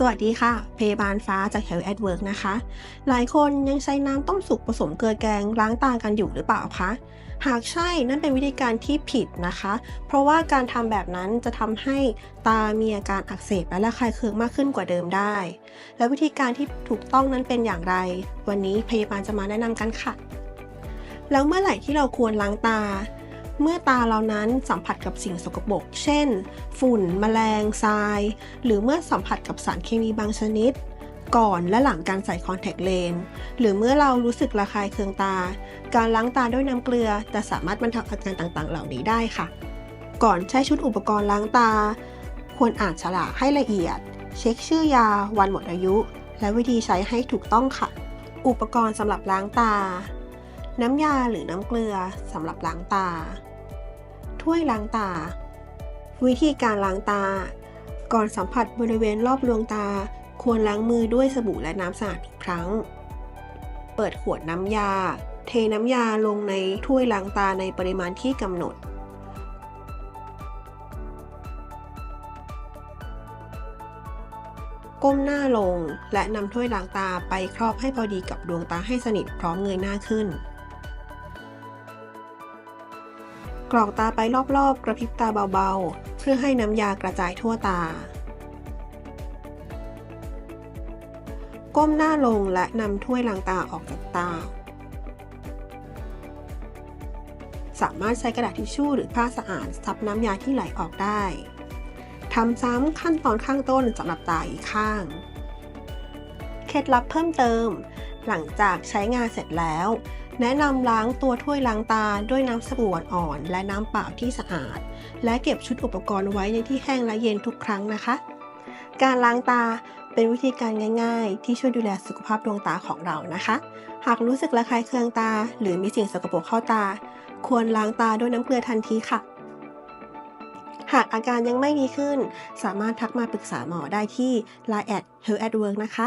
สวัสดีค่ะ เพยาบาลฟ้าจาก Health at Work นะคะ หลายคนยังใช้น้ำต้มสุกผสมเกลือแกงล้างตากันอยู่หรือเปล่าคะ หากใช่นั่นเป็นวิธีการที่ผิดนะคะ เพราะว่าการทำแบบนั้นจะทำให้ตามีอาการอักเสบและระคายเคืองมากขึ้นกว่าเดิมได้ และวิธีการที่ถูกต้องนั้นเป็นอย่างไร วันนี้พยาบาลจะมาแนะนำกันค่ะ แล้วเมื่อไหร่ที่เราควรล้างตา เมื่อตาเรานั้นสัมผัสกับสิ่งสกปรก เช่น ฝุ่นแมลง ทราย หรือเมื่อสัมผัสกับสารเคมีบางชนิด ก่อนและหลังการใส่คอนแทคเลนส์ หรือเมื่อเรารู้สึกระคายเคืองตา การล้างตาด้วยน้ำเกลือจะสามารถบรรเทาอาการต่างๆ เหล่านี้ได้ค่ะ ก่อนใช้ชุดอุปกรณ์ล้างตา ควรอ่านฉลากให้ละเอียด เช็คชื่อยา วันหมดอายุ และวิธีใช้ให้ถูกต้องค่ะ อุปกรณ์สำหรับล้างตาน้ำยาหรือน้ำเกลือสำหรับล้างตา ถ้วยล้างตา วิธีการล้างตา ก่อนสัมผัสบริเวณรอบดวงตา ควรล้างมือด้วยสบู่และน้ำสะอาดทุกครั้ง เปิดขวดน้ำยา เทน้ำยาลงในถ้วยล้างตาในปริมาณที่กำหนดก้มหน้าลงและนำถ้วยล้างตาไปครอบให้พอดีกับดวงตาให้สนิทพร้อมเงยหน้าขึ้น กรอกตาไปรอบๆ กระพริบตาเบาๆ เพื่อให้น้ำยากระจายทั่วตา ก้มหน้าลงและนำถ้วยล้างตาออกจากตา สามารถใช้กระดาษทิชชู่หรือผ้าสะอาดซับน้ำยาที่ไหลออกได้ทำซ้ำขั้นตอนข้างต้นสำหรับตาอีกข้าง เคล็ดลับเพิ่มเติม หลังจากใช้งานเสร็จแล้ว แนะนำล้างตัวถ้วยล้างตาด้วยน้ำสบู่อ่อนและน้ำเปล่าที่สะอาด และเก็บชุดอุปกรณ์ไว้ในที่แห้งและเย็นทุกครั้งนะคะ การล้างตาเป็นวิธีการง่าย ๆ ที่ช่วยดูแลสุขภาพดวงตาของเรานะคะ หากรู้สึกระคายเคืองตา หรือมีสิ่งสกปรกเข้าตา ควรล้างตาด้วยน้ำเกลือทันทีค่ะหากอาการยังไม่ดีขึ้น สามารถทักมาปรึกษาหมอได้ที่ Line at health at work นะคะ